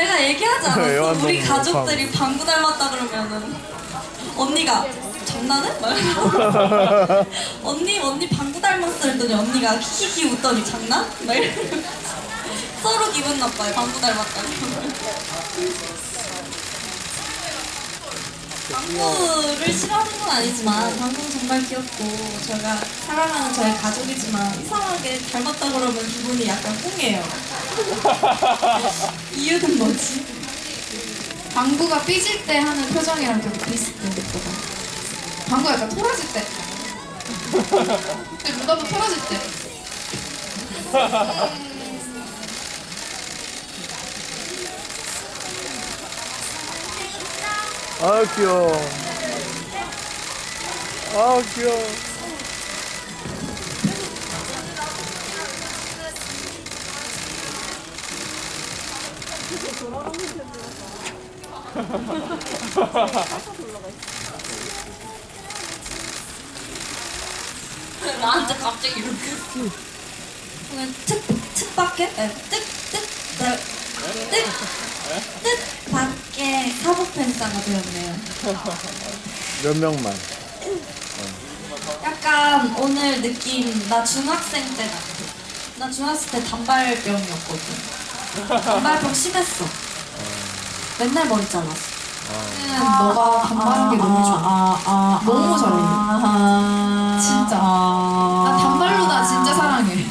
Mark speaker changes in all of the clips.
Speaker 1: 내가 얘기하지 않았어?
Speaker 2: 애완동물
Speaker 1: 우리 가족들이 방구 닮았다 그러면은 언니가 장난해? 막. 언니 언니 방구 닮았어 했더니 언니가 키키키 웃더니 장난? 막. 서로 기분 나빠요 방구 닮았다 그러면 방구를 싫어하는 건 아니지만 방구는 정말 귀엽고 저희가 사랑하는 저희 가족이지만 이상하게 닮았다 그러면 기분이 약간 꽁해요 이유는 뭐지?
Speaker 3: 방구가 삐질 때 하는 표정이랑 비슷해 그거가. 방구 약간 토라질 때. 근데 보 토라질 때.
Speaker 2: 아 귀여워. 아 귀여워.
Speaker 1: 나한테 갑자기 이렇게 그냥 특, 특밖에? 네, 뜻, 뜻, 네, 뜻, 뜻 밖에 사법팬싸가 되었네요
Speaker 2: 몇 명만.
Speaker 1: 약간 오늘 느낌 나 중학생 때 같아 나 중학생 때 단발병이었거든 단발병 심했어 맨날 머리 잘랐어
Speaker 3: 는 너가 단발한 게 너무 좋아. 너무 잘 어울려. 진짜. 나 단발로 나 진짜 사랑해.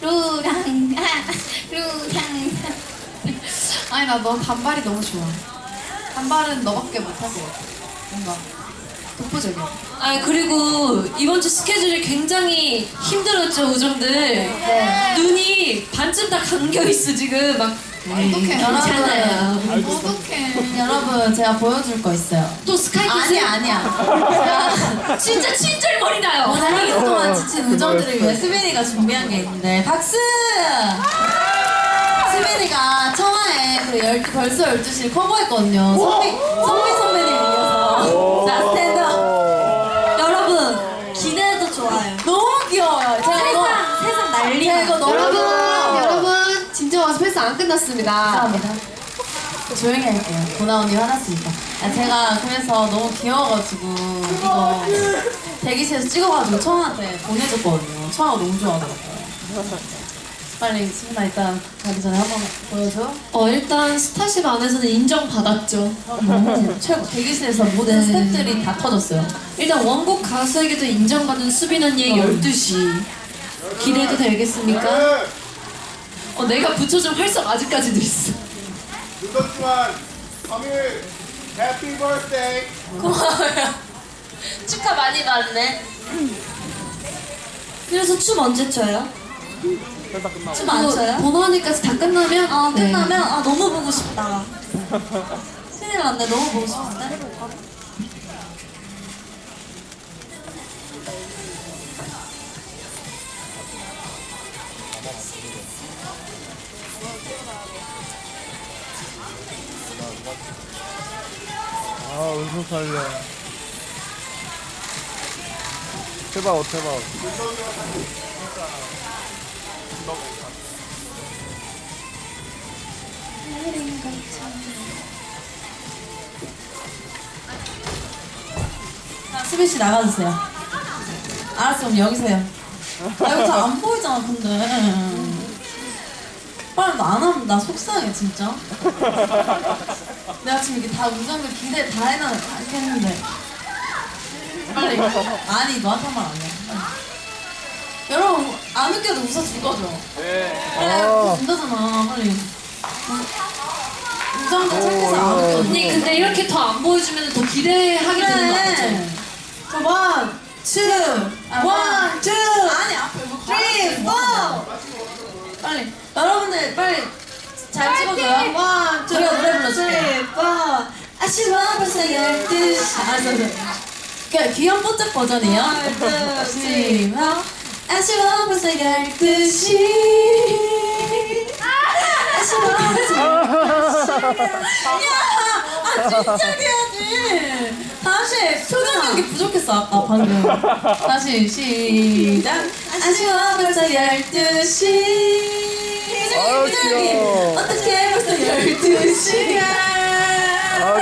Speaker 1: 루랑 루랑
Speaker 3: 아니 나 너 단발이 너무 좋아. 단발은 너밖에 못할 것 같아. 뭔가 독보적이야.
Speaker 4: 아 그리고 이번 주 스케줄이 굉장히 힘들었죠 우정들 눈이 반쯤 다 감겨 있어 지금 막
Speaker 3: 어떡해.
Speaker 4: 괜찮아요.
Speaker 3: 어떡해.
Speaker 5: 여러분 제가 보여줄 거 있어요.
Speaker 4: 또 스카이프
Speaker 5: 아니야 아니야.
Speaker 4: 진짜 친절머리 나요.
Speaker 5: 오늘 하루 동안 지친 우정들을 위해 수빈이가 준비한 게 있는데 박수! 수빈이가 청하에 그 열, 벌써 12시를 커버했거든요. 선미
Speaker 3: 끝났습니다.
Speaker 5: 감사합니다. 조용히 할게요. 보나 언니 화났으니까. 아, 제가 그래서 너무 귀여워가지고 이거 대기실에서 찍어가지고 청아한테 보내줬거든요. 청아가 너무 좋아하더라고요. 빨리 수빈아 이따 가기 전에 한번 보여줘.
Speaker 4: 어 일단 스타쉽 안에서는 인정받았죠.
Speaker 5: 너무 최고. 대기실에서 모든 스태프들이 다 터졌어요.
Speaker 4: 일단 원곡 가수에게도 인정받은 수빈 언니의 12시 기대해도 되겠습니까? 어 내가 붙여준 활성 아직까지도 있어.
Speaker 6: 늦었지만 3일 해피 버스데이
Speaker 5: 고마워요. 축하 많이 받네.
Speaker 1: 그래서 춤 언제 춰요? 춤 안 춰요?
Speaker 4: 번호하니까지 다 끝나면
Speaker 1: 아
Speaker 4: 네.
Speaker 1: 끝나면 아 너무 보고 싶다 큰일 났네 너무 보고 싶은데
Speaker 2: 아 은수 살려. 태바오.
Speaker 5: 자, 수빈 씨 나가주세요. 알았어, 그럼 여기서요. 아, 이거 잘안 보이잖아, 근데. 빨리 나안 하면 나 속상해, 진짜. 내가 지금 이렇게 다 우정을 기대 다 해놔, 이렇게 했는데. 빨리. 아니, 너한테 한 말 아니야. 여러분, 안 웃겨도 웃어줄 거죠? 네. 그래,
Speaker 2: 아.
Speaker 5: 웃겨준다잖아, 빨리. 우정도 착해서 안 웃겨줘.
Speaker 4: 언니 근데 이렇게 더 안 보여주면 더 기대하게 되는 거 같아.
Speaker 5: 그래. 자, 원, 투, 원, 투. 아니, 앞에 뭐, 쓰리, 포. 빨리. 여러분들, 빨리 잘 찍어줘요. 원, 투. 우리가 노래 불러줄게.
Speaker 1: 아쉬워 벌써 12시
Speaker 5: 알았어, 알았어. 그 귀염 뽀짝 버전이에요. 시작.
Speaker 1: 아쉬워 벌써 12시 아쉬워 벌써
Speaker 5: 아, 진짜 해야지. 다시. 표정력이 부족했어, 아까 방금. 다시, 시작.
Speaker 1: 아쉬워 벌써 12시
Speaker 2: 아유, 귀여워.
Speaker 1: 어떻게 벌써 12시야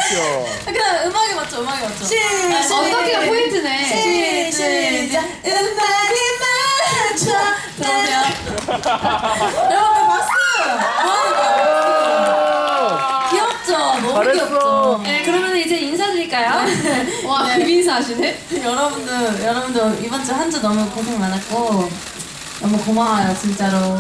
Speaker 2: 아 귀여워.
Speaker 5: 그다음 음악이 맞죠? 음악이 맞죠?
Speaker 3: 엉덩이가 포인트네.
Speaker 1: 시작 음악이 맞춰
Speaker 5: 그러세요?
Speaker 1: 여러분 박수
Speaker 5: 귀엽죠? 너무
Speaker 2: 잘했어.
Speaker 5: 귀엽죠?
Speaker 4: 네, 그러면 이제 인사드릴까요?
Speaker 3: 와, 비빈사 하시네?
Speaker 5: 여러분들, 여러분들 이번 주 한 주 너무 고생 많았고 너무 고마워요 진짜로.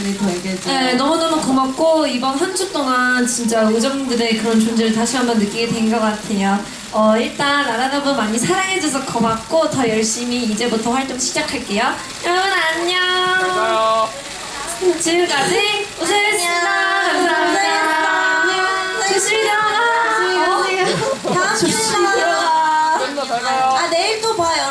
Speaker 5: 우리 더 얘기해줘.
Speaker 4: 네, 너무너무 고맙고 이번 한 주 동안 진짜 우정들의 그런 존재를 다시 한번 느끼게 된 것 같아요. 어, 일단 라라더브 많이 사랑해줘서 고맙고 더 열심히 이제부터 활동 시작할게요. 여러분 안녕. 지금까지 우세였습니다. 감사합니다. 조심히 들어가.
Speaker 1: 다음 주에 봐요 아 내일 또봐 여러분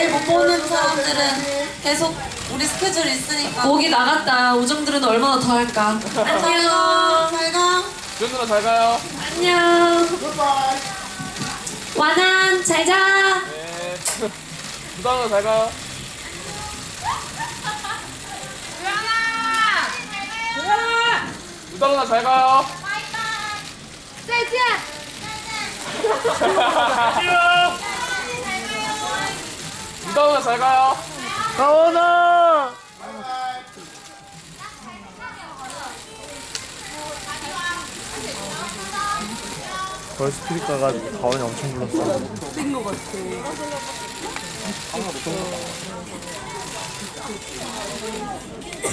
Speaker 1: 내일 못 보는 사람들은 계속 우리 스케줄 있으니까
Speaker 4: 목이 나갔다. 우정들은 얼마나 더 할까. 안녕.
Speaker 1: 잘가
Speaker 6: 준누나 잘 가요.
Speaker 4: 안녕.
Speaker 6: 굿바이.
Speaker 4: 완한 잘 자.
Speaker 6: 네. 누나 누나 잘 가요. 누나 누나 잘 가요. 누나 잘 가요.
Speaker 2: 가원아. 벌써 피리 가가지고 가원이 엄청 불렀어.
Speaker 1: 된것 같아